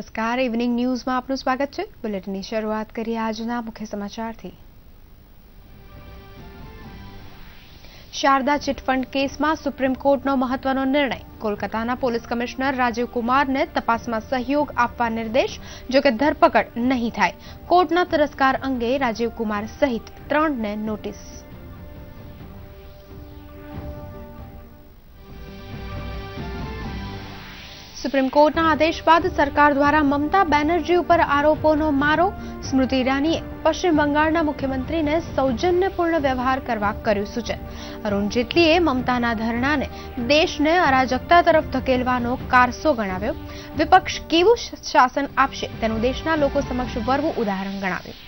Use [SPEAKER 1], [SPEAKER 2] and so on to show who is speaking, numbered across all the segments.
[SPEAKER 1] નમસ્કાર ઇવનિંગ ન્યૂઝમાં આપનું સ્વાગત છે બુલેટની શરૂઆત કરીએ આજના મુખ્ય સમાચારથી શારદા ચિટફંડ કેસમાં સુપ્રીમ કોર્ટનો મહત્વનો નિર્ણય કોલકાતાના પોલીસ કમિશનર રાજીવ કુમારને તપાસમાં સહયોગ આપવા નિર્દેશ જોકે ધરપકડ નહીં થાય કોર્ટના તિરસ્કાર અંગે રાજીવ કુમાર સહિત ત્રણને નોટિસ સુપ્રીમ કોર્ટના આદેશ બાદ સરકાર દ્વારા મમતા બેનર્જી ઉપર આરોપોનો મારો સ્મૃતિ ઈરાનીએ પશ્ચિમ બંગાળના મુખ્યમંત્રીને સૌજન્યપૂર્ણ વ્યવહાર કરવા કર્યું સૂચન અરુણ જેટલીએ મમતાના ધરણાને દેશને અરાજકતા તરફ ધકેલવાનો કારસો ગણાવ્યો વિપક્ષ કેવું શાસન આપશે તેનું દેશના લોકો સમક્ષ વરવું ઉદાહરણ ગણાવ્યું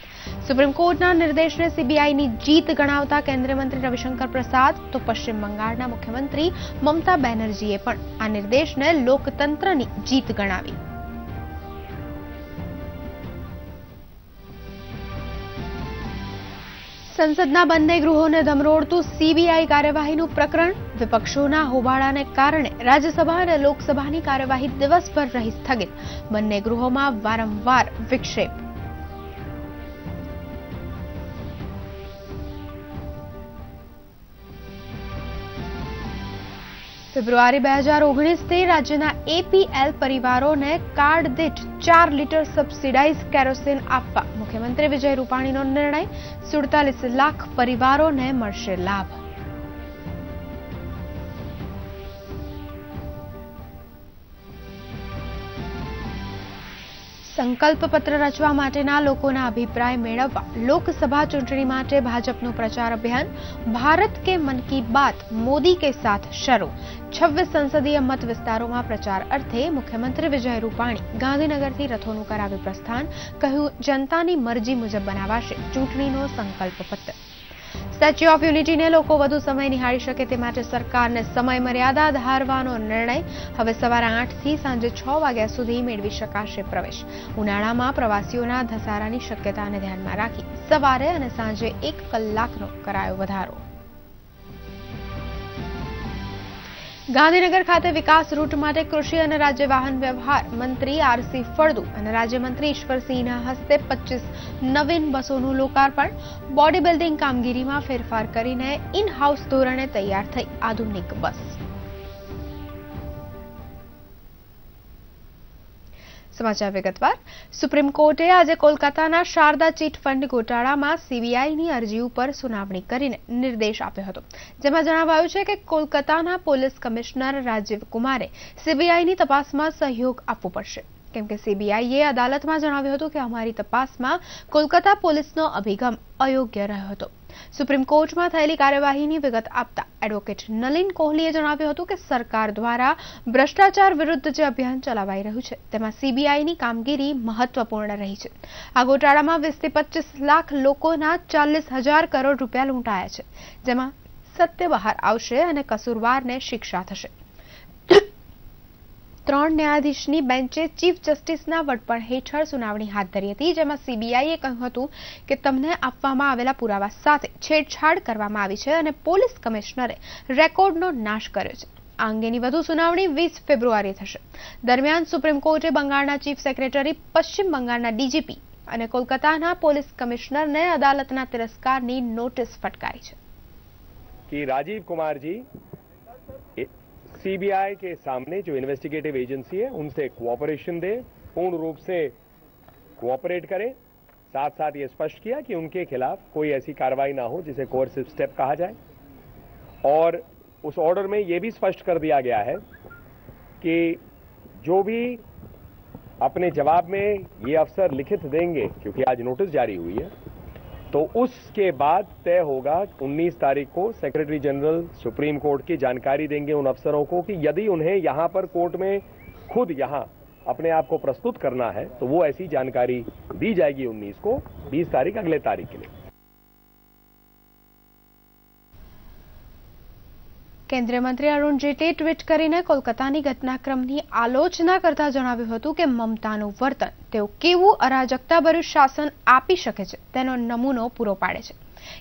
[SPEAKER 1] સુપ્રીમ કોર્ટના નિર્દેશને સીબીઆઈની જીત ગણાવતા કેન્દ્રીય મંત્રી રવિશંકર પ્રસાદ તો પશ્ચિમ બંગાળના મુખ્યમંત્રી મમતા બેનર્જીએ પણ આ નિર્દેશને લોકતંત્રની જીત ગણાવી સંસદના બંને ગૃહોને ધમરોડતું સીબીઆઈ કાર્યવાહીનું પ્રકરણ વિપક્ષોના હોબાળાને કારણે રાજ્યસભા અને લોકસભાની કાર્યવાહી દિવસભર રહી સ્થગિત બંને ગૃહોમાં વારંવાર વિક્ષેપ ફેબ્રુઆરી બે હજાર ઓગણીસથી રાજ્યના એપીએલ પરિવારોને કાર્ડ દીઠ ચાર લીટર સબસિડાઇઝ કેરોસીન આપવા મુખ્યમંત્રી વિજય રૂપાણીનો નિર્ણય સુડતાલીસ લાખ પરિવારોને મળશે લાભ સંકલ્પ પત્ર રચવા માટેના લોકોના અભિપ્રાય મેળવવા લોકસભા ચૂંટણી માટે ભાજપનું પ્રચાર અભિયાન ભારત કે મન કી બાત મોદી કે સાથ શરૂ છવ્વીસ સંસદીય મત વિસ્તારોમાં પ્રચાર અર્થે મુખ્યમંત્રી વિજય રૂપાણી ગાંધીનગરથી રથોનું કરાવ્યું પ્રસ્થાન કહ્યું જનતાની મરજી મુજબ બનાવાશે ચૂંટણીનો સંકલ્પ પત્ર સ્ટેચ્યુ ઓફ યુનિટીને લોકો વધુ સમય નિહાળી શકે તે માટે સરકારને સમય મર્યાદા ધારવાનો નિર્ણય હવે સવારે આઠથી સાંજે છ વાગ્યા સુધી મેળવી શકાશે પ્રવેશ ઉનાળામાં પ્રવાસીઓના ધસારાની શક્યતાને ધ્યાનમાં રાખી સવારે અને સાંજે એક કલાકનો કરાયો વધારો ગાંધીનગર ખાતે વિકાસ રૂટ માટે કૃષિ અને રાજ્ય વાહન વ્યવહાર મંત્રી આરસી ફળદુ અને રાજ્યમંત્રી ઈશ્વરસિંહના હસ્તે પચીસ નવીન બસોનું લોકાર્પણ બોડી બિલ્ડિંગ કામગીરીમાં ફેરફાર કરીને ઇન હાઉસ ધોરણે તૈયાર થઈ આધુનિક બસ સમાચાર વિગતવાર સુપ્રીમ કોર્ટે આજે કોલકાતાના શારદા ચીટ ફંડ ગોટાળામાં સીબીઆઈની અરજી ઉપર સુનાવણી કરીને નિર્દેશ આપ્યો હતો જેમાં જણાવાયું છે કે કોલકાતાના પોલીસ કમિશનર રાજીવ કુમારે સીબીઆઈની તપાસમાં સહયોગ આપવો પડશે કેમ કે સીબીઆઈએ અદાલતમાં જણાવ્યું હતું કે અમારી તપાસમાં કોલકાતા પોલીસનો અભિગમ અયોગ્ય રહ્યો હતો સુપ્રીમ કોર્ટમાં થયેલી કાર્યવાહીની વિગત આપતા એડવોકેટ નલિન કોહલીએ જણાવ્યું હતું કે સરકાર દ્વારા ભ્રષ્ટાચાર વિરુદ્ધ જે અભિયાન ચલાવાઈ રહ્યું છે તેમાં સીબીઆઈની કામગીરી મહત્વપૂર્ણ રહી છે આ ગોટાળામાં વીસથી પચીસ લાખ લોકોના ચાલીસ હજાર કરોડ રૂપિયા લૂંટાયા છે જેમાં સત્ય બહાર આવશે અને કસૂરવારને શિક્ષા થશે ત્રણ ન્યાયાધીશની બેન્ચે ચીફ જસ્ટિસના વડપણ હેઠળ સુનાવણી હાથ ધરી હતી જેમાં સીબીઆઈએ કહ્યું હતું કે તમને આપવામાં આવેલા પુરાવા સાથે છેડછાડ કરવામાં આવી છે અને પોલીસ કમિશનરે રેકોર્ડનો નાશ કર્યો છે આ અંગેની વધુ સુનાવણી વીસ ફેબ્રુઆરી થશે દરમિયાન સુપ્રીમ કોર્ટે બંગાળના ચીફ સેક્રેટરી પશ્ચિમ બંગાળના ડીજીપી અને કોલકાતાના પોલીસ કમિશનરને અદાલતના તિરસ્કારની નોટિસ ફટકારી
[SPEAKER 2] છે રાજીવ કુમારજી सीबीआई के सामने जो इन्वेस्टिगेटिव एजेंसी है उनसे कोऑपरेशन दे पूर्ण रूप से कोऑपरेट करें साथ साथ ये स्पष्ट किया कि उनके खिलाफ कोई ऐसी कार्रवाई ना हो जिसे कोर्सिव स्टेप कहा जाए और उस ऑर्डर में यह भी स्पष्ट कर दिया गया है कि जो भी अपने जवाब में ये अफसर लिखित देंगे क्योंकि आज नोटिस जारी हुई है तो उसके बाद तय होगा 19 तारीख को सेक्रेटरी जनरल सुप्रीम कोर्ट की जानकारी देंगे उन अफसरों को कि यदि उन्हें यहां पर कोर्ट में खुद यहां अपने आप को प्रस्तुत करना है तो वो ऐसी जानकारी दी जाएगी 19 को 20 तारीख अगले तारीख के लिए
[SPEAKER 1] કેન્દ્રીય મંત્રી અરુણ જેટલીએ ટ્વીટ કરીને કોલકાતાની ઘટનાક્રમની આલોચના કરતા જણાવ્યું હતું કે મમતાનું વર્તન તેઓ કેવું અરાજકતાભર્યું શાસન આપી શકે છે તેનો નમૂનો પૂરો પાડે છે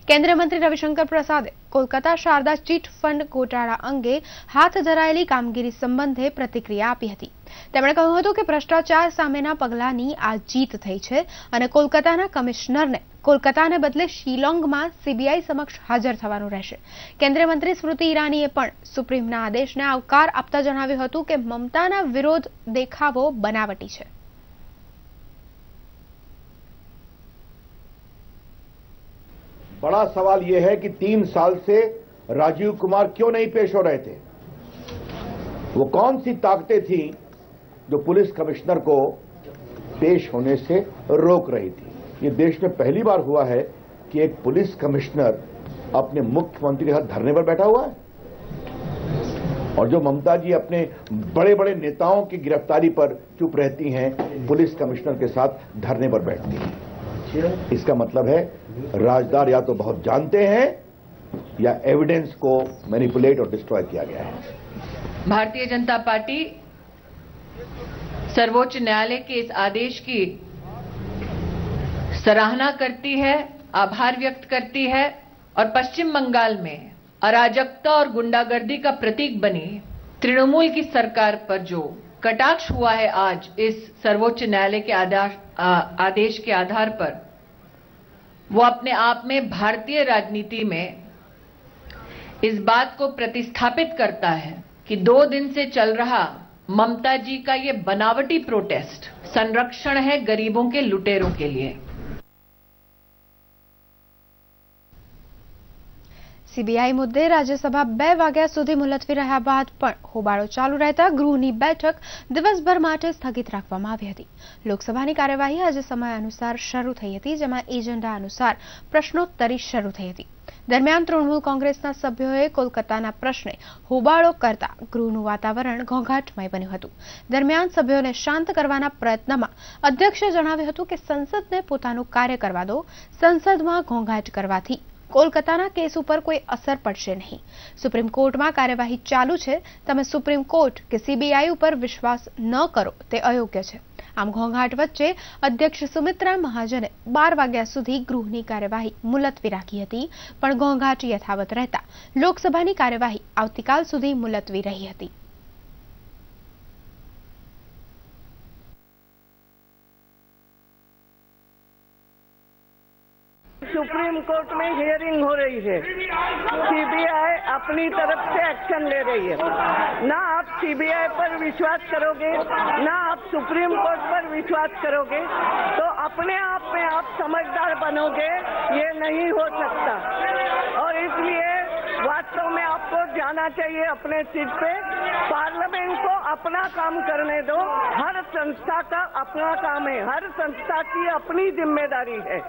[SPEAKER 1] કેન્દ્રીય મંત્રી રવિશંકર પ્રસાદે કોલકાતા શારદા ચીટ ફંડ ગોટાળા અંગે હાથ ધરાયેલી કામગીરી સંબંધે પ્રતિક્રિયા આપી હતી તેમણે કહ્યું હતું કે ભ્રષ્ટાચાર સામેના પગલાંની આ જીત થઈ છે અને કોલકાતાના કમિશનરને કોલકાતાને બદલે શિલોંગમાં સીબીઆઈ સમક્ષ હાજર થવાનું રહેશે કેન્દ્રીય મંત્રી સ્મૃતિ ઈરાનીએ પણ સુપ્રીમના આદેશને આવકાર આપતા જણાવ્યું હતું કે મમતાના વિરોધ દેખાવો બનાવટી છે
[SPEAKER 3] बड़ा सवाल यह है कि तीन साल से राजीव कुमार क्यों नहीं पेश हो रहे थे वो कौन सी ताकतें थी जो पुलिस कमिश्नर को पेश होने से रोक रही थी ये देश में पहली बार हुआ है कि एक पुलिस कमिश्नर अपने मुख्यमंत्री के साथ धरने पर बैठा हुआ है और जो ममता जी अपने बड़े बड़े नेताओं की गिरफ्तारी पर चुप रहती हैं पुलिस कमिश्नर के साथ धरने पर बैठती हैं अच्छा। इसका मतलब है राजदार या तो बहुत जानते हैं या एविडेंस को मैनिपुलेट और डिस्ट्रॉय किया गया
[SPEAKER 4] है भारतीय जनता पार्टी सर्वोच्च न्यायालय के इस आदेश की सराहना करती है आभार व्यक्त करती है और पश्चिम बंगाल में अराजकता और गुंडागर्दी का प्रतीक बनी तृणमूल की सरकार पर जो कटाक्ष हुआ है आज इस सर्वोच्च न्यायालय के आदेश के आधार पर वो अपने आप में भारतीय राजनीति में इस बात को प्रतिस्थापित करता है कि दो दिन से चल रहा ममता जी का ये बनावटी प्रोटेस्ट संरक्षण है गरीबों के लुटेरों के लिए
[SPEAKER 1] સીબીઆઈ મુદ્દે રાજ્યસભા બે વાગ્યા સુધી મુલતવી રહ્યા બાદ પણ હોબાળો ચાલુ રહેતા ગૃહની બેઠક દિવસભર માટે સ્થગિત રાખવામાં આવી હતી લોકસભાની કાર્યવાહી આજે સમય અનુસાર શરૂ થઈ હતી જેમાં એજન્ડા અનુસાર પ્રશ્નોત્તરી શરૂ થઈ હતી દરમિયાન તૃણમૂલ કોંગ્રેસના સભ્યોએ કોલકાતાના પ્રશ્ને હોબાળો કરતા ગૃહનું વાતાવરણ ઘોંઘાટમય બન્યું હતું દરમિયાન સભ્યોને શાંત કરવાના પ્રયત્નમાં અધ્યક્ષે જણાવ્યું હતું કે સંસદને પોતાનું કાર્ય કરવા દો સંસદમાં ઘોંઘાટ કરવાથી કોલકાતાના કેસ ઉપર કોઈ અસર પડશે નહીં સુપ્રીમ કોર્ટમાં કાર્યવાહી ચાલુ છે તમે સુપ્રીમ કોર્ટ કે સીબીઆઈ ઉપર વિશ્વાસ ન કરો તે અયોગ્ય છે આમ ઘોંઘાટ વચ્ચે અધ્યક્ષ સુમિત્રા મહાજને બાર વાગ્યા સુધી ગૃહની કાર્યવાહી મુલતવી રાખી હતી પણ ઘોંઘાટ યથાવત રહેતા લોકસભાની કાર્યવાહી આવતીકાલ સુધી મુલતવી રહી હતી
[SPEAKER 5] सुप्रीम कोर्ट में हियरिंग हो रही है सीबीआई अपनी तरफ से एक्शन ले रही है ना आप सीबीआई पर विश्वास करोगे ना आप सुप्रीम कोर्ट पर विश्वास करोगे तो अपने आप में आप समझदार बनोगे ये नहीं हो सकता और इसलिए वास्तव में आपको जाना चाहिए अपने सीट पे पार्लियामेंट को अपना काम करने दो हर संस्था का अपना काम है हर संस्था की अपनी जिम्मेदारी है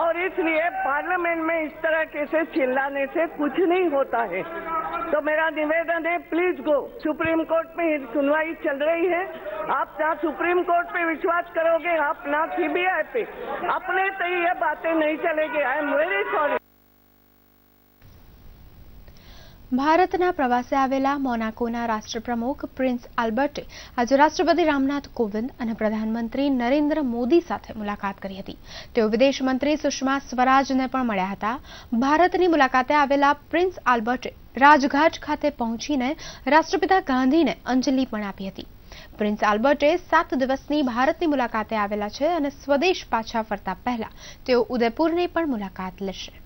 [SPEAKER 5] और इसलिए पार्लियामेंट में इस तरह के चिल्लाने से कुछ नहीं होता है तो मेरा निवेदन है प्लीज गो सुप्रीम कोर्ट में सुनवाई चल रही है आप ना सुप्रीम कोर्ट पे विश्वास करोगे आप ना सीबीआई पे अपने तो ये बातें नहीं चलेगी आई एम वेरी सॉरी
[SPEAKER 1] ભારતના પ્રવાસે આવેલા મોનાકોના રાષ્ટ્રપ્રમુખ પ્રિન્સ આલ્બર્ટે આજે રાષ્ટ્રપતિ રામનાથ કોવિંદ અને પ્રધાનમંત્રી નરેન્દ્ર મોદી સાથે મુલાકાત કરી હતી તેઓ વિદેશ મંત્રી સુષ્મા સ્વરાજને પણ મળ્યા હતા ભારતની મુલાકાતે આવેલા પ્રિન્સ આલ્બર્ટે રાજઘાટ ખાતે પહોંચીને રાષ્ટ્રપિતા ગાંધીને અંજલિ પણ આપી હતી પ્રિન્સ આલ્બર્ટે સાત દિવસની ભારતની મુલાકાતે આવેલા છે અને સ્વદેશ પાછા ફરતા પહેલા તેઓ ઉદયપુરની પણ મુલાકાત લેશે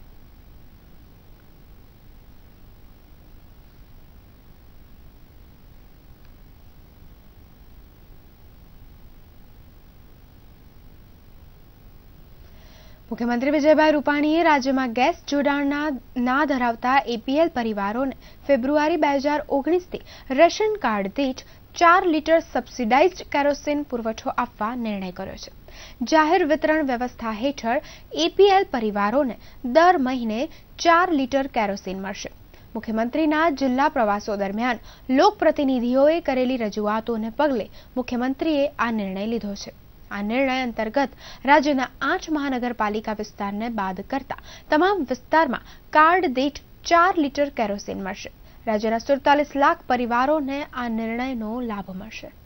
[SPEAKER 1] મુખ્યમંત્રી વિજયભાઈ રૂપાણીએ રાજ્યમાં ગેસ જોડાણના ના ધરાવતા એપીએલ પરિવારોને ફેબ્રુઆરી બે હજાર ઓગણીસથી રેશન કાર્ડ દીઠ ચાર લીટર સબસિડાઇઝ્ડ કેરોસીન પુરવઠો આપવા નિર્ણય કર્યો છે જાહેર વિતરણ વ્યવસ્થા હેઠળ એપીએલ પરિવારોને દર મહિને ચાર લીટર કેરોસીન મળશે મુખ્યમંત્રીના જિલ્લા પ્રવાસો દરમિયાન લોકપ્રતિનિધિઓએ કરેલી રજૂઆતોને પગલે મુખ્યમંત્રીએ આ નિર્ણય લીધો છે આ નિર્ણય અંતર્ગત રાજ્યના આઠ મહાનગરપાલિકા વિસ્તારને બાદ કરતા તમામ વિસ્તારમાં કાર્ડ દીઠ ચાર લીટર કેરોસીન મળશે રાજ્યના સુડતાલીસ લાખ પરિવારોને આ નિર્ણયનો લાભ મળશે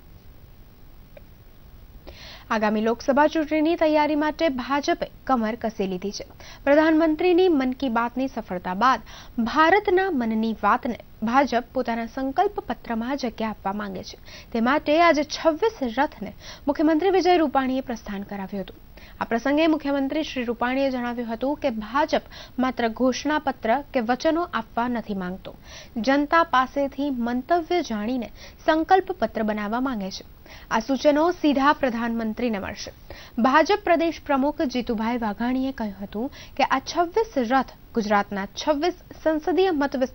[SPEAKER 1] આગામી લોકસભા ચૂંટણીની તૈયારી માટે ભાજપે કમર કસી લીધી છે પ્રધાનમંત્રીની મન કી બાતની સફળતા બાદ ભારતના મનની વાતને ભાજપ પોતાના સંકલ્પ પત્રમાં જગ્યા આપવા માંગે છે તે માટે આજે છવ્વીસ રથને મુખ્યમંત્રી વિજય રૂપાણીએ પ્રસ્થાન કરાવ્યું હતું આ પ્રસંગે મુખ્યમંત્રી શ્રી રૂપાણીએ જણાવ્યું હતું કે ભાજપ માત્ર ઘોષણાપત્ર કે વચનો આપવા નથી માંગતો જનતા પાસેથી મંતવ્ય જાણીને સંકલ્પ પત્ર બનાવવા માંગે છે આ સૂચનો સીધા પ્રધાનમંત્રીને મળશે ભાજપ પ્રદેશ પ્રમુખ જીતુભાઈ વાઘાણીએ કહ્યું હતું કે આ છવ્વીસ રથ ગુજરાતના છવ્વીસ સંસદીય મત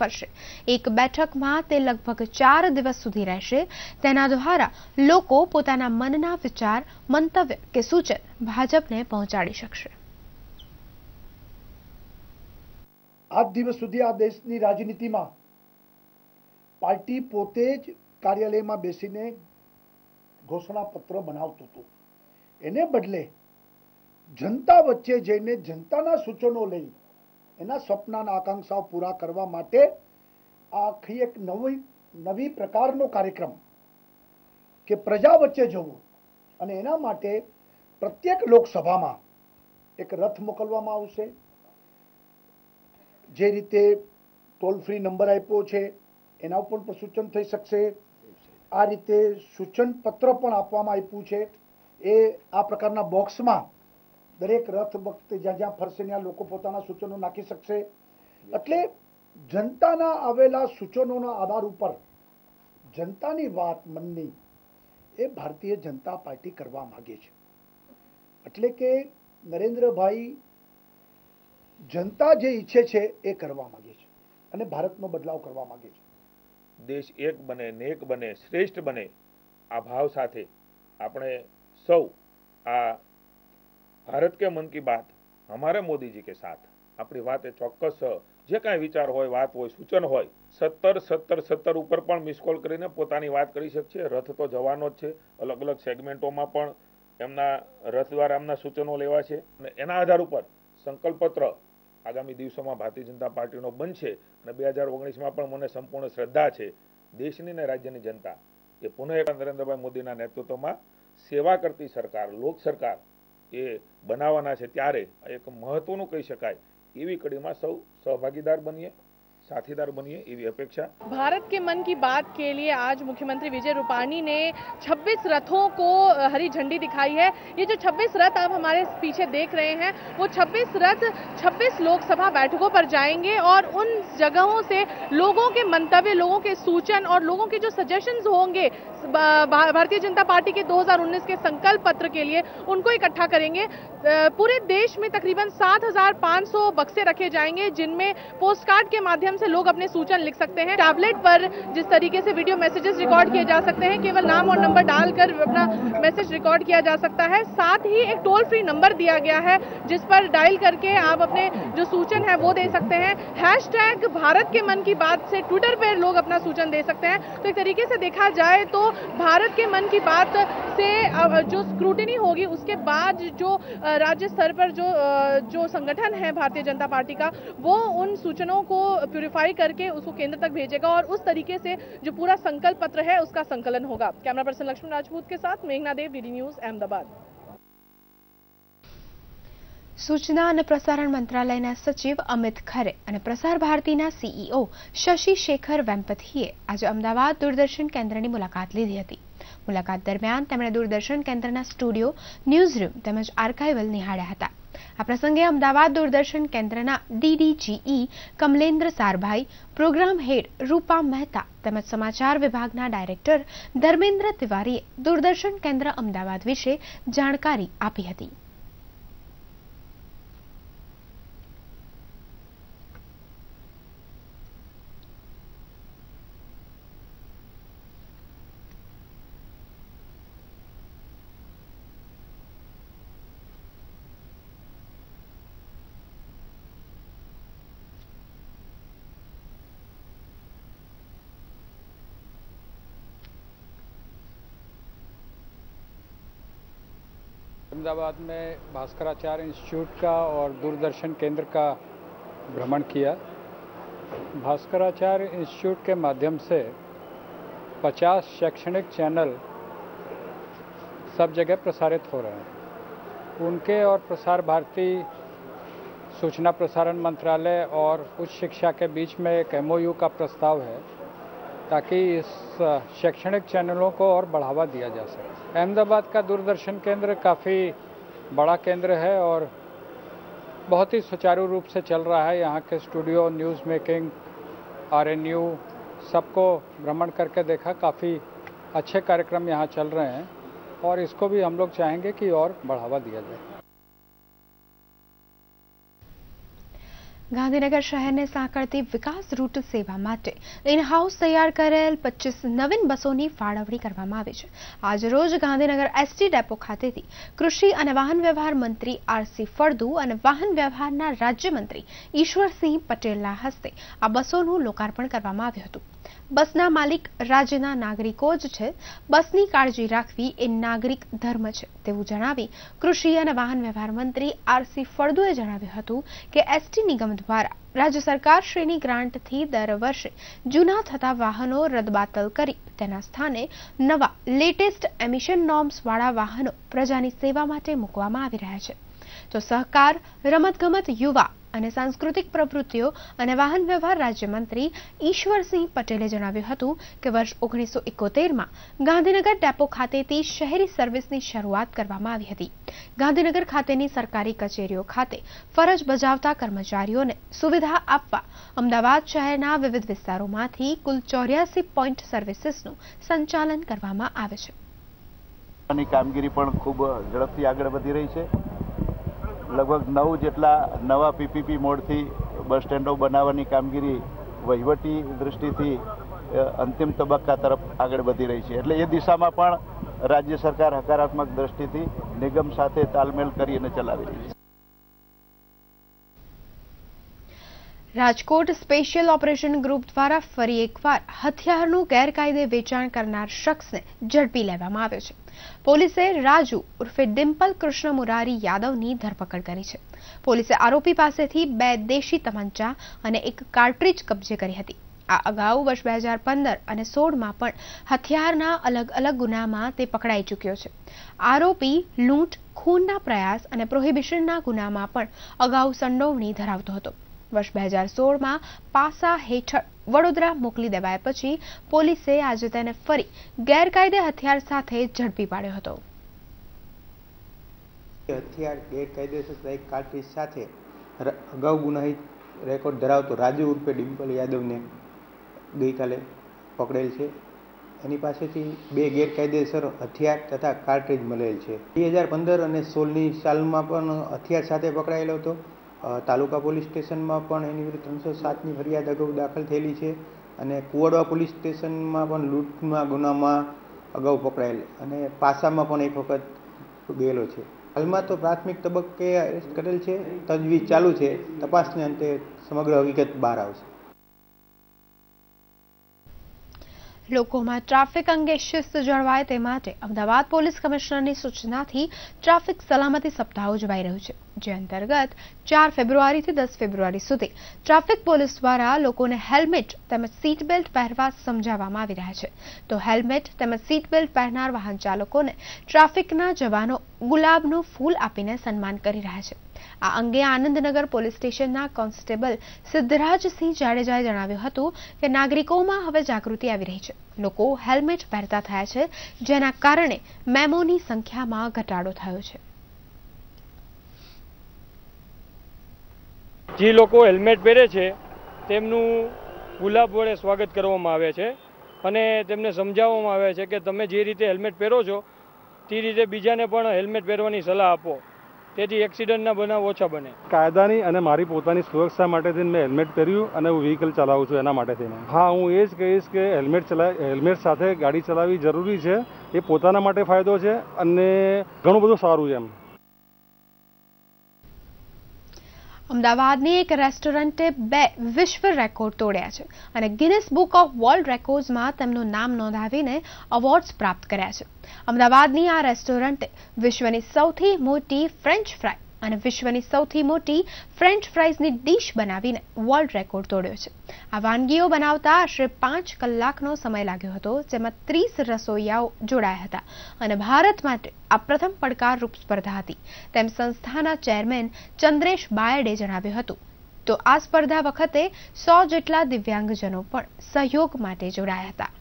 [SPEAKER 1] ફરશે એક બેઠકમાં તે લગભગ ચાર દિવસ સુધી રહેશે તેના દ્વારા લોકો પોતાના મનના વિચાર મંતવ્ય કે સૂચન ભાજપને પહોંચાડી શકશે
[SPEAKER 6] આજ દિવસ સુધી આ દેશની રાજનીતિમાં પાર્ટી પોતે જ કાર્યાલયમાં બેસીને ઘોષણાપત્ર બનાવતું હતું એને બદલે જનતા વચ્ચે જઈને જનતાના સૂચનો લઈ એના સ્વપ્નાના આકાંક્ષાઓ પૂરા કરવા માટે આખી એક નવી નવી પ્રકારનો કાર્યક્રમ કે પ્રજા વચ્ચે જવું અને એના માટે પ્રત્યેક લોકસભામાં એક રથ મોકલવામાં આવશે જે રીતે ટોલ ફ્રી નંબર આપ્યો છે એના ઉપર પણ સૂચન થઈ શકશે આ રીતે સૂચન પત્ર પણ આપવામાં આપ્યું છે એ આ પ્રકારના બોક્સમાં દરેક રથ વખતે જ્યાં જ્યાં ફરશે ત્યાં લોકો પોતાના સૂચનો નાખી શકશે એટલે જનતાના આવેલા સૂચનોના આધાર ઉપર જનતાની વાત મનની એ ભારતીય જનતા પાર્ટી કરવા માગે છે એટલે કે નરેન્દ્રભાઈ જનતા જે ઈચ્છે છે એ કરવા માગે છે અને ભારતનો બદલાવ કરવા માગે છે
[SPEAKER 7] દેશ એક બને નેક બને શ્રેષ્ઠ બને આ ભાવ સાથે આપણે સૌ આ ભારત કે મન કી બાત હમારે મોદીજી કે સાથ આપણી વાત એ ચોક્કસ જે કાંઈ વિચાર હોય વાત હોય સૂચન હોય સત્તર સત્તર સત્તર ઉપર પણ મિસ કોલ કરીને પોતાની વાત કરી શકશે રથ તો જવાનો જ છે અલગ અલગ સેગમેન્ટોમાં પણ એમના રથ દ્વારા એમના સૂચનો લેવા છે અને એના આધાર ઉપર સંકલ્પપત્ર આગામી દિવસોમાં ભારતીય જનતા પાર્ટીનો બનશે અને બે હજાર ઓગણીસમાં પણ મને સંપૂર્ણ શ્રદ્ધા છે દેશની અને રાજ્યની જનતા એ પુનઃ નરેન્દ્રભાઈ મોદીના નેતૃત્વમાં સેવા કરતી સરકાર લોક સરકાર એ બનાવવાના છે ત્યારે એક મહત્વનું કહી શકાય એવી કડીમાં સૌ સહભાગીદાર બનીએ साथीदार बनिए ये अपेक्षा
[SPEAKER 8] भारत के मन की बात के लिए आज मुख्यमंत्री विजय रूपाणी ने 26 रथों को हरी झंडी दिखाई है ये जो 26 रथ आप हमारे पीछे देख रहे हैं वो 26 रथ 26 लोकसभा बैठकों पर जाएंगे और उन जगहों से लोगों के मंतव्य लोगों के सूचन और लोगों के जो सजेशन होंगे भारतीय जनता पार्टी के 2019 के संकल्प पत्र के लिए उनको इकट्ठा करेंगे पूरे देश में तकरीबन 7,500 बक्से रखे जाएंगे जिनमें पोस्टकार्ड के माध्यम से लोग अपने सूचन लिख सकते हैं टैबलेट पर जिस तरीके से वीडियो मैसेजेस रिकॉर्ड किए जा सकते हैं केवल नाम और नंबर डालकर अपना मैसेज रिकॉर्ड किया जा सकता है साथ ही एक टोल फ्री नंबर दिया गया है जिस पर डायल करके आप अपने जो सूचन है वो दे सकते हैं हैश भारत के मन की बात से ट्विटर पर लोग अपना सूचन दे सकते हैं तो एक तरीके से देखा जाए तो भारत के मन की बात से जो स्क्रूटनी होगी उसके बाद जो राज्य स्तर पर जो जो संगठन है भारतीय जनता पार्टी का वो उन सूचनों को प्योरी वेरीफाई करके उसको केंद्र तक भेजेगा और उस तरीके से जो पूरा संकल्प पत्र है उसका संकलन होगा कैमरा पर्सन लक्ष्मण राजपूत के साथ मेघना देव डी न्यूज अहमदाबाद
[SPEAKER 1] सूचना प्रसारण मंत्रालय सचिव अमित खरे और प्रसार भारती सीईओ शशि शेखर वेम्पतिए आज अमदावाद दूरदर्शन केन्द्र की मुलाकात ली थी मुलाकात दरमियान Doordarshan Kendra studio news room तमज आर्काइवल निहाड़ा था આ પ્રસંગે અમદાવાદ દૂરદર્શન કેન્દ્રના ડીડીજીઈ કમલેન્દ્ર સારભાઈ પ્રોગ્રામ હેડ રૂપા મહેતા તેમજ સમાચાર વિભાગના ડાયરેક્ટર ધર્મેન્દ્ર તિવારીએ દૂરદર્શન કેન્દ્ર અમદાવાદ વિશે જાણકારી આપી હતી
[SPEAKER 9] अहमदाबाद में भास्कराचार्य इंस्टीट्यूट का और दूरदर्शन केंद्र का भ्रमण किया भास्कराचार्य इंस्टीट्यूट के माध्यम से 50 शैक्षणिक चैनल सब जगह प्रसारित हो रहे हैं उनके और प्रसार भारती सूचना प्रसारण मंत्रालय और उच्च शिक्षा के बीच में एक एमओयू का प्रस्ताव है ताकि इस शैक्षणिक चैनलों को और बढ़ावा दिया जा सके अहमदाबाद का दूरदर्शन केंद्र काफ़ी बड़ा केंद्र है और बहुत ही सुचारू रूप से चल रहा है यहाँ के studio news making R N U सबको भ्रमण करके देखा काफ़ी अच्छे कार्यक्रम यहाँ चल रहे हैं और इसको भी हम लोग चाहेंगे कि और बढ़ावा दिया जाए
[SPEAKER 1] ગાંધીનગર શહેરને સાંકળતી વિકાસ રૂટ સેવા માટે ઇનહાઉસ તૈયાર કરેલ પચીસ નવીન બસોની ફાળવણી કરવામાં આવી છે આજરોજ ગાંધીનગર એસટી ડેપો ખાતેથી કૃષિ અને વાહન વ્યવહાર મંત્રી આરસી ફળદુ અને વાહન વ્યવહારના રાજ્યમંત્રી ઈશ્વરસિંહ પટેલના હસ્તે આ બસોનું લોકાર્પણ કરવામાં આવ્યું હતું બસના માલિક રાજ્યના નાગરિકો જ છે બસની કાળજી રાખવી એ નાગરિક ધર્મ છે તેવું જણાવી કૃષિ અને વાહન વ્યવહાર મંત્રી આરસી ફળદુએ જણાવ્યું હતું કે એસટી નિગમ દ્વારા રાજ્ય સરકાર સરકારશ્રીની ગ્રાન્ટથી દર વર્ષે જૂના થતા વાહનો રદબાતલ કરી તેના સ્થાને નવા લેટેસ્ટ એમિશન નોર્મ્સવાળા વાહનો પ્રજાની સેવા માટે મૂકવામાં આવી રહ્યા છે તો સહકાર રમતગમત યુવા અને સાંસ્કૃતિક પ્રવૃત્તિઓ અને વાહન વ્યવહાર રાજ્યમંત્રી ઈશ્વરસિંહ પટેલે જણાવ્યું હતું કે વર્ષ ઓગણીસો એકોતેરમાં ગાંધીનગર ડેપો ખાતેથી શહેરી સર્વિસની શરૂઆત કરવામાં આવી હતી ગાંધીનગર ખાતેની સરકારી કચેરીઓ ખાતે ફરજ બજાવતા કર્મચારીઓને સુવિધા આપવા અમદાવાદ શહેરના વિવિધ વિસ્તારોમાંથી કુલ ચોર્યાસી પોઈન્ટ સર્વિસીસનું સંચાલન કરવામાં આવે
[SPEAKER 10] છે કામગીરી પણ ખૂબ ઝડપથી આગળ વધી રહી છે લગભગ નવ જેટલા નવા પીપીપી મોડથી બસ સ્ટેન્ડો બનાવવાની કામગીરી વહીવટી દૃષ્ટિથી અંતિમ તબક્કા તરફ આગળ વધી રહી છે એટલે એ દિશામાં પણ રાજ્ય સરકાર હકારાત્મક દ્રષ્ટિથી નિગમ સાથે તાલમેલ કરીને ચલાવી રહી છે
[SPEAKER 1] રાજકોટ સ્પેશિયલ ઓપરેશન ગ્રુપ દ્વારા ફરી એકવાર હથિયારનું ગેરકાયદે વેચાણ કરનાર શખ્સને ઝડપી લેવામાં આવ્યો છે પોલીસે રાજુ ઉર્ફે ડિમ્પલ કૃષ્ણ મુરારી યાદવની ધરપકડ કરી છે પોલીસે આરોપી પાસેથી બે દેશી તમંચા અને એક કાર્ટ્રીજ કબજે કરી હતી આ અગાઉ વર્ષ બે હજાર પંદર અને સોળમાં પણ હથિયારના અલગ અલગ ગુનામાં તે પકડાઈ ચૂક્યો છે આરોપી લૂંટ ખૂનના પ્રયાસ અને પ્રોહિબિશનના ગુનામાં પણ અગાઉ સંડોવણી ધરાવતો હતો વર્ષ બે હજાર સોળમાં પાસા હેઠળ વડોદરા મોકલી દેવાયા પછી પોલીસે આજે તેને ફરી ગેરકાયદે હથિયાર સાથે ઝડપી પાડ્યો હતો
[SPEAKER 11] હથિયાર ગેરકાયદેસર સ્ટ્રાઇક કાર્ટરીજ સાથે અગાઉ ગુનાહિત રેકોર્ડ ધરાવતો રાજુ ઉર્ફે ડિમ્પલ યાદવને ગઈકાલે પકડેલ છે એની પાસેથી બે ગેરકાયદેસર હથિયાર તથા કાર્ટ્રીજ મળેલ છે બે હજાર પંદર અને સોળની સાલમાં પણ હથિયાર સાથે પકડાયેલો હતો તાલુકા પોલીસ સ્ટેશનમાં પણ એની વિરુદ્ધ ત્રણસો સાતની ફરિયાદ અગાઉ દાખલ થયેલી છે અને કુવાડવા પોલીસ સ્ટેશનમાં પણ લૂંટના ગુનામાં અગાઉ પકડાયેલ અને પાસામાં પણ એક વખત ગયેલો છે હાલમાં તો પ્રાથમિક તબક્કે અરેસ્ટ કરેલ છે તજવીજ ચાલુ છે તપાસને અંતે સમગ્ર હકીકત બહાર આવશે
[SPEAKER 1] લોકોમાં ટ્રાફિક અંગે શિસ્ત જળવાય તે માટે અમદાવાદ પોલીસ કમિશનરની સૂચનાથી ટ્રાફિક સલામતી સપ્તાહ ઉજવાઈ રહ્યું છે જે અંતર્ગત ચાર ફેબ્રુઆરીથી દસ ફેબ્રુઆરી સુધી ટ્રાફિક પોલીસ દ્વારા લોકોને હેલ્મેટ તેમજ સીટ બેલ્ટ પહેરવા સમજાવવામાં આવી રહ્યા છે તો હેલ્મેટ તેમજ સીટ બેલ્ટ પહેરનાર વાહન ચાલકોને ટ્રાફિકના જવાનો ગુલાબનું ફૂલ આપીને સન્માન કરી રહ્યા છે આ અંગે આનંદનગર પોલીસ સ્ટેશનના કોન્સ્ટેબલ સિદ્ધરાજસિંહ જાડેજાએ જણાવ્યું હતું કે નાગરિકોમાં હવે જાગૃતિ આવી રહી છે લોકો હેલ્મેટ પહેરતા થયા છે જેના કારણે મેમોની સંખ્યામાં ઘટાડો થયો છે
[SPEAKER 12] જે લોકો હેલ્મેટ પહેરે છે તેમનું ગુલાબ વડે સ્વાગત કરવામાં આવે છે અને તેમને સમજાવવામાં આવે છે કે તમે જે રીતે હેલ્મેટ પહેરો છો તે રીતે બીજાને પણ હેલ્મેટ પહેરવાની સલાહ આપો તેથી એક્સિડન્ટના બનાવ ઓછા બને
[SPEAKER 13] કાયદાની અને મારી પોતાની સુરક્ષા માટે થઈને મેં હેલ્મેટ પહેર્યું અને હું વ્હીકલ ચલાવું છું એના માટે થઈને હા હું એ જ કહીશ કે હેલ્મેટ ચલા હેલ્મેટ સાથે ગાડી ચલાવવી જરૂરી છે એ પોતાના માટે ફાયદો છે અને ઘણું બધું સારું છે એમ
[SPEAKER 1] અમદાવાદની એક રેસ્ટોરન્ટે બે વિશ્વ રેકોર્ડ તોડ્યા છે અને ગિનિસ બુક ઓફ વર્લ્ડ રેકોર્ડ્સમાં તેમનું નામ નોંધાવીને અવોર્ડ્સ પ્રાપ્ત કર્યા છે અમદાવાદની આ રેસ્ટોરન્ટે વિશ્વની સૌથી મોટી ફ્રેન્ચ ફ્રાય અને વિશ્વની સૌથી મોટી ફ્રેન્ચ ફ્રાઈઝની ડીશ બનાવીને વર્લ્ડ રેકોર્ડ તોડ્યો છે આ વાનગીઓ બનાવતા આશરે પાંચ કલાકનો સમય લાગ્યો હતો જેમાં ત્રીસ રસોઈયાઓ જોડાયા હતા અને ભારત માટે આ પ્રથમ પડકારરૂપ સ્પર્ધા હતી તેમ સંસ્થાના ચેરમેન ચંદ્રેશ બાયડે જણાવ્યું હતું તો આ સ્પર્ધા વખતે સો જેટલા દિવ્યાંગજનો પણ સહયોગ માટે જોડાયા હતા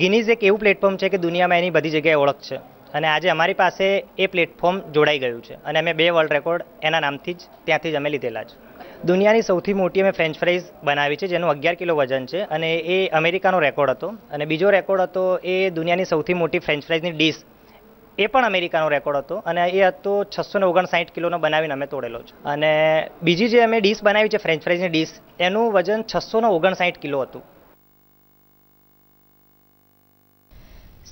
[SPEAKER 14] ગિનીઝ એક એવું પ્લેટફોર્મ છે કે દુનિયામાં એની બધી જગ્યાએ ઓળખ છે અને આજે અમારી પાસે એ પ્લેટફોર્મ જોડાઈ ગયું છે અને અમે બે વર્લ્ડ રેકોર્ડ એના નામથી જ ત્યાંથી જ અમે લીધેલા છે દુનિયાની સૌથી મોટી અમે ફ્રેન્ચ ફ્રાઈઝ બનાવી છે જેનું અગિયાર કિલો વજન છે અને એ અમેરિકાનો રેકોર્ડ હતો અને બીજો રેકોર્ડ હતો એ દુનિયાની સૌથી મોટી ફ્રેન્ચ ફ્રાઈઝની ડીશ એ પણ અમેરિકાનો રેકોર્ડ હતો અને એ હતો છસો ને ઓગણસાઠ કિલોનો બનાવીને અમે તોડેલો છે અને બીજી જે અમે ડીશ બનાવી છે ફ્રેન્ચ ફ્રાઈઝની ડીશ એનું વજન છસો ને ઓગણસાઠ કિલો હતું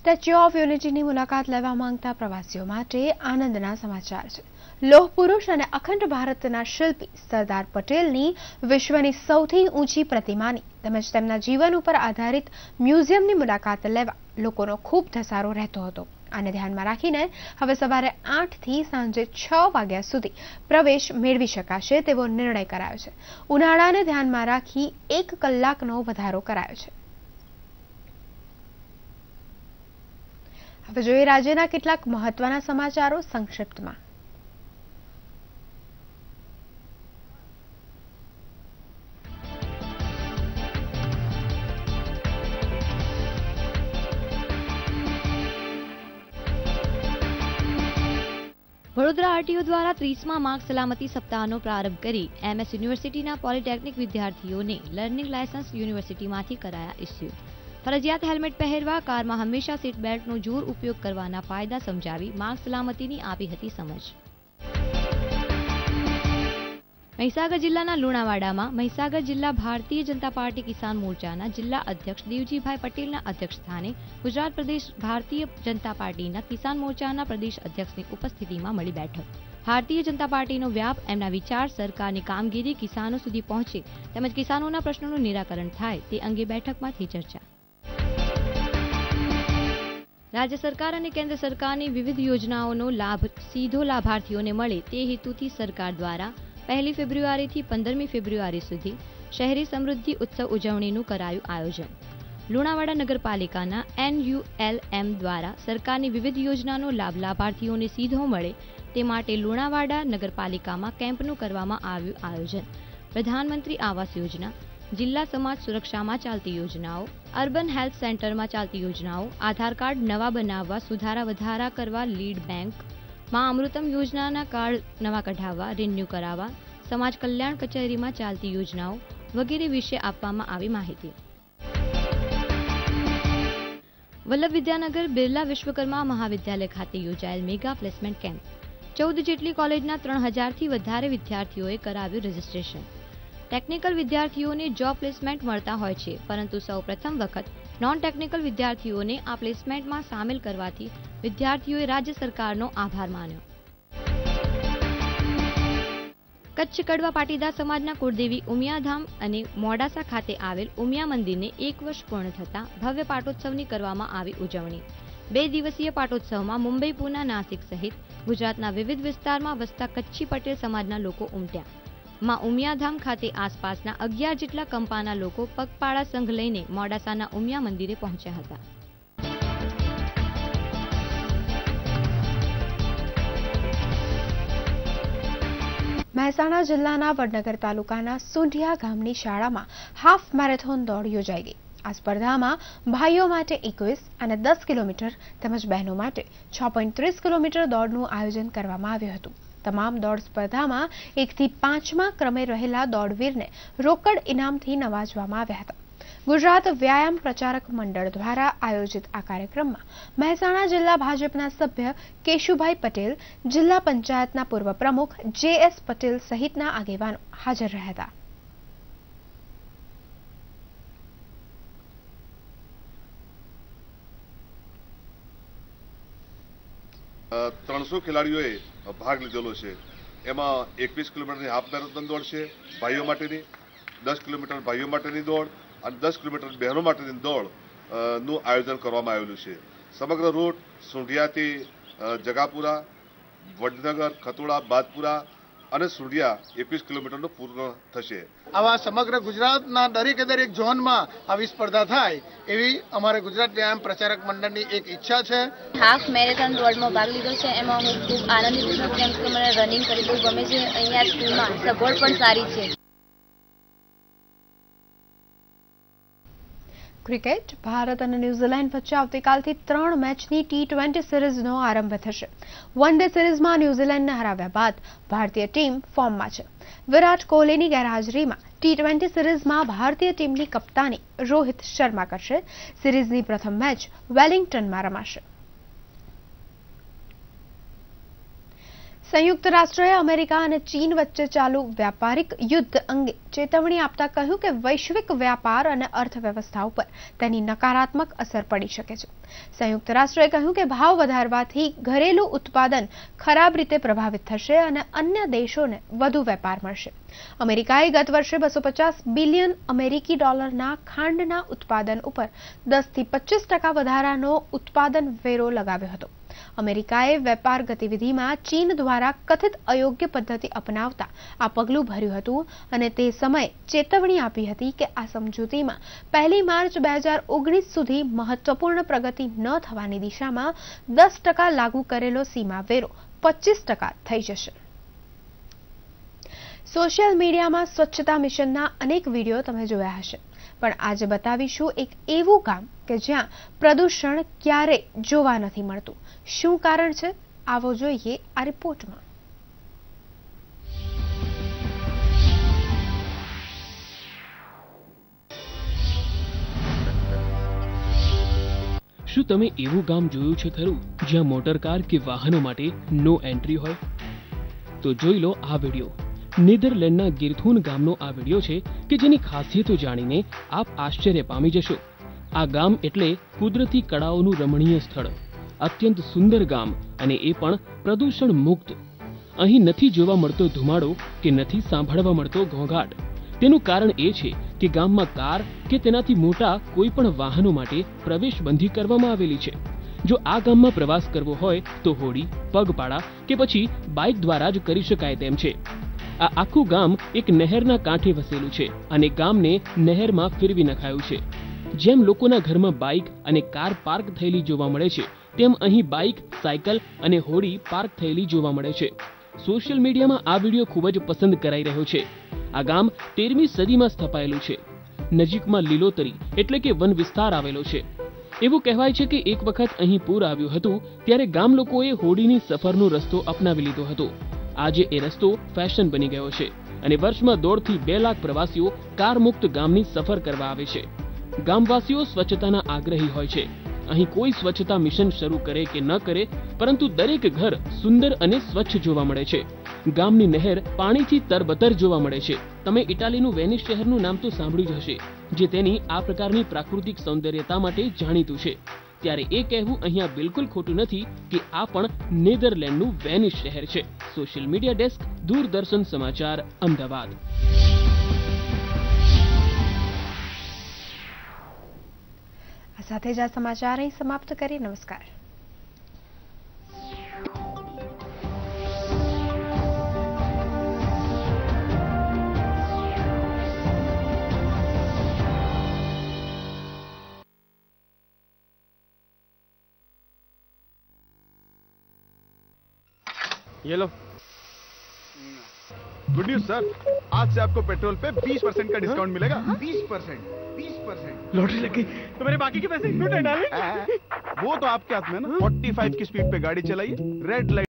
[SPEAKER 1] સ્ટેચ્યુ ઓફ યુનિટીની મુલાકાત લેવા માંગતા પ્રવાસીઓ માટે આનંદના સમાચાર છે લોહ પુરુષ અને અખંડ ભારતના શિલ્પી સરદાર પટેલની વિશ્વની સૌથી ઊંચી પ્રતિમાની તેમજ તેમના જીવન ઉપર આધારિત મ્યુઝિયમની મુલાકાત લેવા લોકોનો ખૂબ ધસારો રહેતો હતો આને ધ્યાનમાં રાખીને હવે સવારે આઠથી સાંજે છ વાગ્યા સુધી પ્રવેશ મેળવી શકાશે તેવો નિર્ણય કરાયો છે ઉનાળાને ધ્યાનમાં રાખી એક કલાકનો વધારો કરાયો છે હવે જોઈએ રાજ્યના કેટલાક મહત્વના સમાચારો સંક્ષિપ્તમાં વડોદરા આરટીઓ દ્વારા ત્રીસમાં માર્ગ સલામતી સપ્તાહનો પ્રારંભ કરી એમએસ યુનિવર્સિટીના પોલિટેકનિક વિદ્યાર્થીઓને લર્નિંગ લાયસન્સ યુનિવર્સિટીમાંથી કરાયા ઇસ્યુ ફરજિયાત હેલ્મેટ પહેરવા કારમાં હંમેશા સીટ બેલ્ટનો જોર ઉપયોગ કરવાના ફાયદા સમજાવી માર્ગ સલામતીની આપી હતી સમજ મહીસાગર જિલ્લાના લુણાવાડામાં મહીસાગર જિલ્લા ભારતીય જનતા પાર્ટી કિસાન મોરચાના જિલ્લા અધ્યક્ષ દેવજીભાઈ પટેલના અધ્યક્ષસ્થાને ગુજરાત પ્રદેશ ભારતીય જનતા પાર્ટીના કિસાન મોરચાના પ્રદેશ અધ્યક્ષની ઉપસ્થિતિમાં મળી બેઠક ભારતીય જનતા પાર્ટીનો વ્યાપ એમના વિચાર સરકારની કામગીરી કિસાનો સુધી પહોંચે તેમજ કિસાનોના પ્રશ્નોનું નિરાકરણ થાય તે અંગે બેઠકમાંથી ચર્ચા રાજ્ય સરકાર અને કેન્દ્ર સરકારની વિવિધ યોજનાઓનો લાભ સીધો લાભાર્થીઓને મળે તે હેતુથી સરકાર દ્વારા પહેલી ફેબ્રુઆરીથી પંદરમી ફેબ્રુઆરી સુધી શહેરી સમૃદ્ધિ ઉત્સવ ઉજવણીનું કરાયું આયોજન લુણાવાડા નગરપાલિકાના એનયુએલએમ દ્વારા સરકારની વિવિધ યોજનાનો લાભ લાભાર્થીઓને સીધો મળે તે માટે લુણાવાડા નગરપાલિકામાં કેમ્પનું કરવામાં આવ્યું આયોજન પ્રધાનમંત્રી આવાસ યોજના જિલ્લા સમાજ સુરક્ષામાં ચાલતી યોજનાઓ અર્બન હેલ્થ સેન્ટરમાં ચાલતી યોજનાઓ આધાર કાર્ડ નવા બનાવવા સુધારા વધારા કરવા લીડ બેંક માં અમૃતમ યોજનાના કાર્ડ નવા કઢાવવા રિન્યૂ કરાવવા સમાજ કલ્યાણ કચેરીમાં ચાલતી યોજનાઓ વગેરે વિશે આપવામાં આવી માહિતી વલ્લભ વિદ્યાનગર બિરલા વિશ્વકર્મા મહાવિદ્યાલય ખાતે યોજાયેલ મેગા પ્લેસમેન્ટ કેમ્પ ચૌદ જેટલી કોલેજના ત્રણ હજારથી વધારે વિદ્યાર્થીઓએ કરાવ્યું રજીસ્ટ્રેશન ટેકનિકલ વિદ્યાર્થીઓને જોબ પ્લેસમેન્ટ મળતા હોય છે પરંતુ સૌ પ્રથમ વખત નોન ટેકનિકલ વિદ્યાર્થીઓને આ પ્લેસમેન્ટમાં સામેલ કરવાથી વિદ્યાર્થીઓએ રાજ્ય સરકારનો આભાર માન્યો કચ્છ કડવા પાટીદાર સમાજના કુળદેવી ઉમિયાધામ અને મોડાસા ખાતે આવેલ ઉમિયા મંદિરને એક વર્ષ પૂર્ણ થતાં ભવ્ય પાટોત્સવની કરવામાં આવી ઉજવણી બે દિવસીય પાટોત્સવમાં મુંબઈ પુના નાસિક સહિત ગુજરાતના વિવિધ વિસ્તારમાં વસતા કચ્છી પટેલ સમાજના લોકો ઉમટ્યા માં ઉમિયાધામ ખાતે આસપાસના અગિયાર જેટલા કંપાના લોકો પગપાળા સંઘ લઈને મોડાસાના ઉમિયા મંદિરે પહોંચ્યા હતા મહેસાણા જિલ્લાના વડનગર તાલુકાના સુંઢિયા ગામની શાળામાં હાફ મેરેથોન દોડ યોજાઈ ગઈ આ સ્પર્ધામાં ભાઈઓ માટે એકવીસ અને દસ કિલોમીટર તેમજ બહેનો માટે છ પોઈન્ટ ત્રીસ કિલોમીટર દોડનું આયોજન કરવામાં આવ્યું હતું તમામ દોડ સ્પર્ધામાં એકથી પાંચમા ક્રમે રહેલા દોડવીરને રોકડ ઇનામથી નવાજવામાં આવ્યા હતા ગુજરાત વ્યાયામ પ્રચારક મંડળ દ્વારા આયોજિત આ કાર્યક્રમમાં મહેસાણા જિલ્લા ભાજપના સભ્ય કેશુભાઈ પટેલ જિલ્લા પંચાયતના પૂર્વ પ્રમુખ જે એસ પટેલ સહિતના આગેવાનો હાજર રહ્યા હતા
[SPEAKER 15] ત્રણસો ખેલાડીઓએ ભાગ લીધેલો છે એમાં એકવીસ કિલોમીટરની હાફ મેરેથોન દોડ છે ભાઈઓ માટેની દસ કિલોમીટર ભાઈઓ માટેની દોડ અને દસ કિલોમીટર બહેનો માટેની દોડ નું આયોજન કરવામાં આવેલું છે સમગ્ર રૂટ સુંઢિયાથી જગાપુરા વડનગર ખતોડા બાદપુરા અને સુડિયા એકવીસ કિલોમીટરનું પૂર્ણ થશે
[SPEAKER 16] આવા સમગ્ર ગુજરાતના દરેકે દરેક ઝોનમાં આવી સ્પર્ધા થાય એવી અમારે ગુજરાત વ્યાયામ પ્રચારક મંડળની એક ઈચ્છા છે
[SPEAKER 17] હાફ મેરેથોન દોડમાં ભાગ લીધો છે એમાં હું ખૂબ આનંદિત છું કેમ કે મને રનિંગ કરી બહુ ગમે છે અહીંયા સ્કૂલમાં સગવડ પણ સારી છે
[SPEAKER 1] ક્રિકેટ ભારત અને ન્યૂઝીલેન્ડ વચ્ચે આવતીકાલથી ત્રણ મેચની ટી ટ્વેન્ટી સિરીઝનો આરંભ થશે વન ડે સિરીઝમાં ન્યૂઝીલેન્ડને હરાવ્યા બાદ ભારતીય ટીમ ફોર્મમાં છે વિરાટ કોહલીની ગેરહાજરીમાં ટી ટ્વેન્ટી સિરીઝમાં ભારતીય ટીમની કપ્તાની રોહિત શર્મા કરશે સિરીઝની પ્રથમ મેચ વેલિંગ્ટનમાં રમાશે સંયુક્ત રાષ્ટ્રએ અમેરિકા અને ચીન વચ્ચે ચાલુ વ્યાપારિક યુદ્ધ અંગે ચેતવણી આપતા કહ્યું કે વૈશ્વિક વ્યાપાર અને અર્થવ્યવસ્થા ઉપર તેની નકારાત્મક અસર પડી શકે છે સંયુક્ત રાષ્ટ્રએ કહ્યું કે ભાવ વધારવાથી ઘરેલું ઉત્પાદન ખરાબ રીતે પ્રભાવિત થશે અને અન્ય દેશોને વધુ વેપાર મળશે અમેરિકાએ ગત વર્ષે બસો પચાસ બિલિયન અમેરિકી ડોલરના ખાંડના ઉત્પાદન ઉપર દસથી પચીસ ટકા વધારાનો ઉત્પાદન વેરો લગાવ્યો હતો અમેરિકાએ વેપાર ગતિવિધિમાં ચીન દ્વારા કથિત અયોગ્ય પદ્ધતિ અપનાવતા આ પગલું ભર્યું હતું અને તે સમયે ચેતવણી આપી હતી કે આ સમજૂતીમાં પહેલી માર્ચ બે હજાર ઓગણીસ સુધી મહત્વપૂર્ણ પ્રગતિ ન થવાની દિશામાં દસ ટકા લાગુ કરેલો સીમા વેરો પચીસ ટકા થઈ જશે સોશિયલ મીડિયામાં સ્વચ્છતા મિશનના અનેક વિડીયો તમે જોયા હશે પણ આજે બતાવીશું એક એવું કામ કે જ્યાં પ્રદૂષણ ક્યારે જોવા નથી મળતું શું કારણ છે આવો જોઈએ આ રિપોર્ટમાં
[SPEAKER 18] શું તમે એવું ગામ જોયું છે ખરું જ્યાં મોટર કાર કે વાહનો માટે નો એન્ટ્રી હોય તો જોઈ લો આ વિડીયો નેધરલેન્ડના ગિરથુન ગામનો આ વિડીયો છે કે જેની ખાસિયતો જાણીને આપ આશ્ચર્ય પામી જશો આ ગામ એટલે કુદરતી કળાઓનું રમણીય સ્થળ અત્યંત સુંદર ગામ અને એ પણ પ્રદૂષણ મુક્ત અહીં નથી જોવા મળતો ધુમાડો કે નથી સાંભળવા મળતો ઘોંઘાટ તેનું કારણ એ છે કે ગામમાં કાર કે તેનાથી મોટા કોઈ પણ વાહનો માટે પ્રવેશ બંધી કરવામાં આવેલી છે જો આ ગામમાં પ્રવાસ કરવો હોય તો હોડી પગપાળા કે પછી બાઇક દ્વારા જ કરી શકાય તેમ છે આ આખું ગામ એક નહેરના કાંઠે વસેલું છે અને ગામને નહેરમાં ફેરવી નખાયું છે જેમ લોકોના ઘરમાં બાઇક અને કાર પાર્ક થયેલી જોવા મળે છે તેમ અહીં બાઇક સાયકલ અને હોડી પાર્ક થયેલી જોવા મળે છે સોશિયલ મીડિયામાં આ વિડીયો ખૂબ જ પસંદ કરાઈ રહ્યો છે આ ગામ તેરમી સદીમાં સ્થપાયેલું છે નજીકમાં લીલોતરી એટલે કે વન વિસ્તાર આવેલો છે એવું કહેવાય છે કે એક વખત અહીં પૂર આવ્યું હતું ત્યારે ગામ લોકોએ હોડીની સફરનો રસ્તો અપનાવી લીધો હતો આજે એ રસ્તો ફેશન બની ગયો છે અને વર્ષમાં દોઢથી બે લાખ પ્રવાસીઓ કાર મુક્ત ગામની સફર કરવા આવે છે ગામવાસીઓ સ્વચ્છતાના આગ્રહી હોય છે અહીં કોઈ સ્વચ્છતા મિશન શરૂ કરે કે ન કરે પરંતુ દરેક ઘર સુંદર અને સ્વચ્છ જોવા મળે છે ગામની નહેર પાણીથી તરબતર જોવા મળે છે તમે ઇટાલીનું વેનિસ શહેરનું નામ તો સાંભળ્યું જ હશે જે તેની આ પ્રકારની પ્રાકૃતિક સૌંદર્યતા માટે જાણીતું છે ત્યારે એ કહેવું અહીંયા બિલકુલ ખોટું નથી કે આ પણ નેધરલેન્ડનું વેનિસ શહેર છે સોશિયલ મીડિયા ડેસ્ક દૂરદર્શન સમાચાર અમદાવાદ
[SPEAKER 1] સાથે જ આ સમાચાર અહીં સમાપ્ત કરી નમસ્કાર
[SPEAKER 19] ये
[SPEAKER 20] गुड न्यूज सर आज से आपको पेट्रोल पे 20 परसेंट का हाँ? डिस्काउंट मिलेगा
[SPEAKER 21] हाँ? बीस परसेंट बीस परसेंट
[SPEAKER 22] लॉटरी लग गई तो मेरे बाकी के पैसे
[SPEAKER 23] वो तो आपके हाथ में ना 45 हाँ? की स्पीड पे गाड़ी चलाइए रेड लाइट